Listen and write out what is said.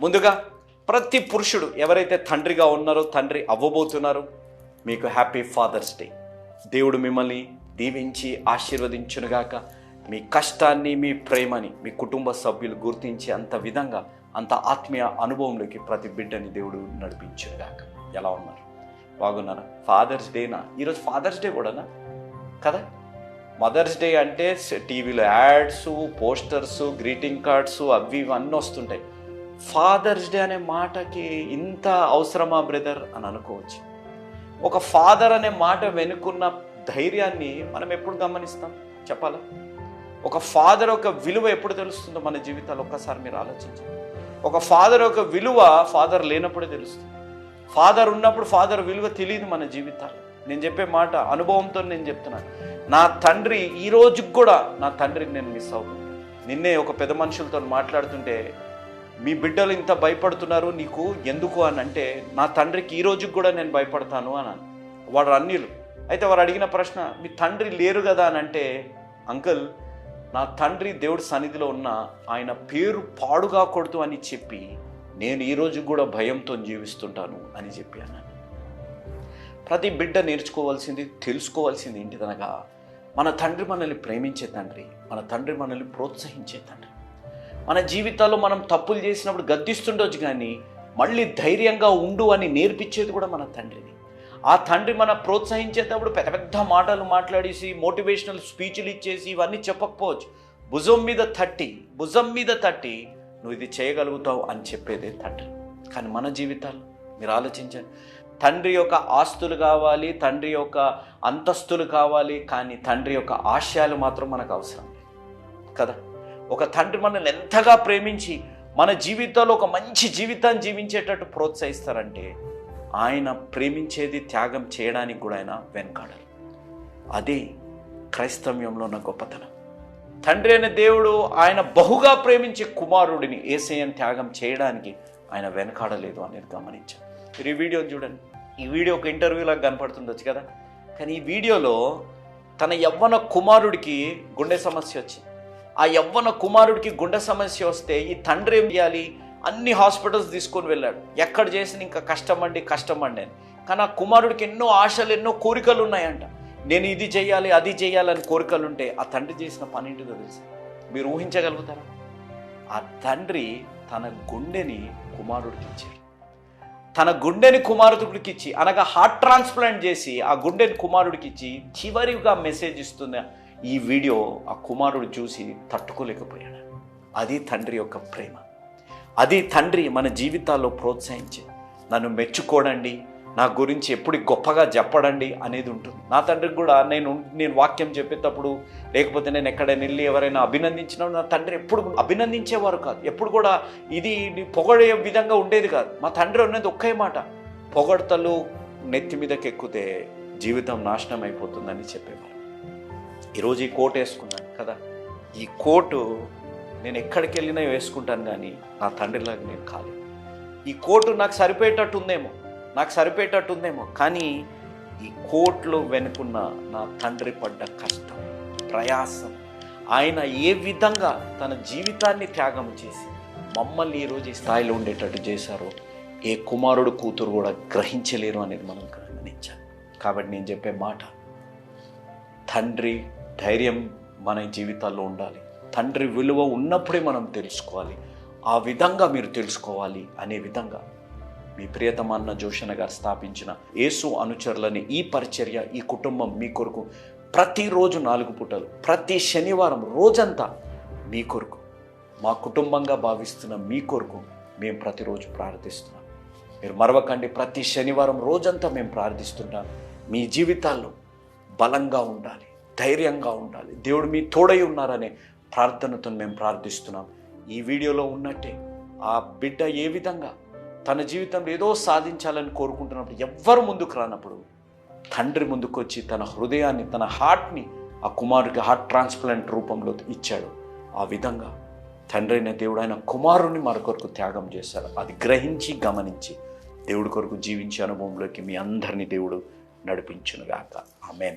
ముందుగా ప్రతి పురుషుడు ఎవరైతే తండ్రిగా ఉన్నారో తండ్రి అవ్వబోతున్నారో మీకు హ్యాపీ ఫాదర్స్ డే దేవుడు మిమ్మల్ని దీవించి ఆశీర్వదించునుగాక. మీ కష్టాన్ని మీ ప్రేమని మీ కుటుంబ సభ్యులు గుర్తించి అంత విధంగా అంత ఆత్మీయ అనుభవంలోకి ప్రతి బిడ్డని దేవుడు నడిపించునుగాక. ఎలా ఉన్నారు? బాగున్నారా? ఫాదర్స్ డేనా ఈరోజు ఫాదర్స్ డే కూడానా కదా? మదర్స్ డే అంటే టీవీలో యాడ్స్ పోస్టర్స్ గ్రీటింగ్ కార్డ్స్ అవి ఇవన్నీ వస్తుంటాయి. ఫాదర్స్ డే అనే మాటకి ఇంత అవసరమా బ్రదర్ అని అనుకోవచ్చు. ఒక ఫాదర్ అనే మాట వెనుకున్న ధైర్యాన్ని మనం ఎప్పుడు గమనిస్తాం? చెప్పాలా? ఒక ఫాదర్ ఒక విలువ ఎప్పుడు తెలుస్తుందో మన జీవితాలు ఒక్కసారి మీరు ఆలోచించండి. ఒక ఫాదర్ ఒక విలువ ఫాదర్ లేనప్పుడే తెలుస్తుంది. ఫాదర్ ఉన్నప్పుడు ఫాదర్ విలువ తెలియదు మన జీవితాలు నేను చెప్పే మాట అనుభవంతో నేను చెప్తున్నాను. నా తండ్రి ఈ రోజుకి కూడా నా తండ్రికి నేను మిస్ అవుతున్నాను నిన్నే ఒక పెద్ద మనుషులతో మాట్లాడుతుంటే మీ బిడ్డలు ఇంత భయపడుతున్నారు నీకు ఎందుకు అని అంటే నా తండ్రికి ఈ రోజుకి కూడా నేను భయపడతాను అన్నాను. వాడు అన్యులు అయితే వారు అడిగిన ప్రశ్న మీ తండ్రి లేరు కదా? అని అంటే అంకుల్ నా తండ్రి దేవుడి సన్నిధిలో ఉన్న ఆయన పేరు పాడుగా కొడుతూ అని చెప్పి నేను ఈ రోజు కూడా భయంతో జీవిస్తుంటాను అని చెప్పి అన్నాను ప్రతి బిడ్డ నేర్చుకోవాల్సింది తెలుసుకోవాల్సింది ఏంటిదనగా మన తండ్రి మనల్ని ప్రేమించే తండ్రి మన తండ్రి మనల్ని ప్రోత్సహించే తండ్రి. మన జీవితాల్లో మనం తప్పులు చేసినప్పుడు గద్దిస్తుండొచ్చు కానీ మళ్ళీ ధైర్యంగా ఉండు అని నేర్పించేది కూడా మన తండ్రిని. ఆ తండ్రి మన ప్రోత్సహించేటప్పుడు పెద్ద పెద్ద మాటలు మాట్లాడేసి మోటివేషనల్ స్పీచ్లు ఇచ్చేసి ఇవన్నీ చెప్పకపోవచ్చు. భుజం మీద తట్టి భుజం మీద తట్టి నువ్వు ఇది చేయగలుగుతావు అని చెప్పేదే తండ్రి. కానీ మన జీవితాలు మీరు ఆలోచించండి. తండ్రి యొక్క ఆస్తులు కావాలి తండ్రి యొక్క అంతస్తులు కావాలి కానీ తండ్రి యొక్క ఆశయాలు మాత్రం మనకు అవసరం. లేదు కదా? ఒక తండ్రి మనల్ని ఎంతగా ప్రేమించి మన జీవితంలో ఒక మంచి జీవితాన్ని జీవించేటట్టు ప్రోత్సహిస్తారంటే ఆయన ప్రేమించేది త్యాగం చేయడానికి కూడా ఆయన వెనకాడరు. అదే క్రైస్తవ్యంలో ఉన్న గొప్పతనం. తండ్రి అనే దేవుడు ఆయన బహుగా ప్రేమించే కుమారుడిని ఏసయ్యని త్యాగం చేయడానికి ఆయన వెనకాడలేదు అనేది గమనించాం. మీరు ఈ వీడియోని చూడండి. ఈ వీడియో ఒక ఇంటర్వ్యూలాగా కనపడుతుండొచ్చు కదా. కానీ ఈ వీడియోలో తన యవ్వన కుమారుడికి గుండె సమస్య వచ్చింది. ఆ యవ్వన కుమారుడికి గుండె సమస్య వస్తే ఈ తండ్రి ఏం చేయాలి? అన్ని హాస్పిటల్స్ తీసుకొని వెళ్ళాడు. ఎక్కడ చేసిన ఇంకా కష్టం అండి కష్టం అండి అని. కానీ ఆ కుమారుడికి ఎన్నో ఆశలు ఎన్నో కోరికలు ఉన్నాయంట. నేను ఇది చేయాలి అది చేయాలని కోరికలు ఉంటే ఆ తండ్రి చేసిన పని ఏంటిదో తెలుసు? మీరు ఊహించగలుగుతారా? ఆ తండ్రి తన గుండెని కుమారుడికి ఇచ్చాడు. తన గుండెని కుమారుడికి ఇచ్చి అనగా హార్ట్ ట్రాన్స్ప్లాంట్ చేసి ఆ గుండెని కుమారుడికి ఇచ్చి చివరిగా మెసేజ్ ఇస్తున్న ఈ వీడియో ఆ కుమారుడు చూసి తట్టుకోలేకపోయాడు. అది తండ్రి యొక్క ప్రేమ. అది తండ్రి మన జీవితాల్లో ప్రోత్సహించే. నన్ను మెచ్చుకోడండి నా గురించి ఎప్పుడు గొప్పగా చెప్పడండి అనేది ఉంటుంది. నా తండ్రికి కూడా నేను నేను వాక్యం చెప్పేటప్పుడు లేకపోతే నేను ఎక్కడైనా వెళ్ళి ఎవరైనా అభినందించిన నా తండ్రి ఎప్పుడు అభినందించేవారు కాదు. ఎప్పుడు కూడా ఇది పొగడే విధంగా ఉండేది కాదు. మా తండ్రి ఉన్నది ఒక్కే మాట. పొగడతలు నెత్తి మీదకి ఎక్కితే జీవితం నాశనం అయిపోతుందని చెప్పేవారు. ఈరోజు ఈ కోట్ వేసుకున్నాను కదా. ఈ కోటు నేను ఎక్కడికి వెళ్ళినా వేసుకుంటాను కానీ నా తండ్రిలాగా నేను కాలేదు ఈ కోటు నాకు సరిపోయేటట్టు ఉందేమో నాకు సరిపోయేటట్టు ఉందేమో కానీ ఈ కోట్లో వెనుకున్న నా తండ్రి పడ్డ కష్టం ప్రయాసం ఆయన ఏ విధంగా తన జీవితాన్ని త్యాగం చేసి మమ్మల్ని ఈరోజు ఈ స్థాయిలో ఉండేటట్టు చేశారో ఏ కుమారుడు కూతురు కూడా గ్రహించలేరు అనేది మనం గమనించాలి. కాబట్టి నేను చెప్పే మాట తండ్రి ధైర్యం మన జీవితాల్లో ఉండాలి. తండ్రి విలువ ఉన్నప్పుడే మనం తెలుసుకోవాలి. ఆ విధంగా మీరు తెలుసుకోవాలి అనే విధంగా మీ ప్రియతమాన్న జోషణ గారు స్థాపించిన యేసు అనుచరులని ఈ పరిచర్య ఈ కుటుంబం మీ కొరకు ప్రతిరోజు నాలుగు పూటలు ప్రతి శనివారం రోజంతా మీ కొరకు మా కుటుంబంగా భావిస్తున్న మీ కొరకు మేము ప్రతిరోజు ప్రార్థిస్తున్నాం. మీరు మరవకండి. ప్రతి శనివారం రోజంతా మేము ప్రార్థిస్తుంటాం. మీ జీవితాల్లో బలంగా ఉండాలి. ధైర్యంగా ఉండాలి. దేవుడు మీ తోడై ఉన్నారనే ప్రార్థనతో మేము ప్రార్థిస్తున్నాం. ఈ వీడియోలో ఉన్నట్టే ఆ బిడ్డ ఏ విధంగా తన జీవితంలో ఏదో సాధించాలని కోరుకుంటున్నప్పుడు ఎవ్వరు ముందుకు రానప్పుడు తండ్రి ముందుకు వచ్చి తన హృదయాన్ని తన హార్ట్ని ఆ కుమారుడికి హార్ట్ ట్రాన్స్ప్లాంట్ రూపంలో ఇచ్చాడు. ఆ విధంగా తండ్రి అయిన దేవుడు ఆయన కుమారుని మన కొరకు త్యాగం చేశాడు అది గ్రహించి గమనించి దేవుడి కొరకు జీవించే అనుభవంలోకి మీ అందరినీ దేవుడు నడిపించునుగాక. ఆమెన్.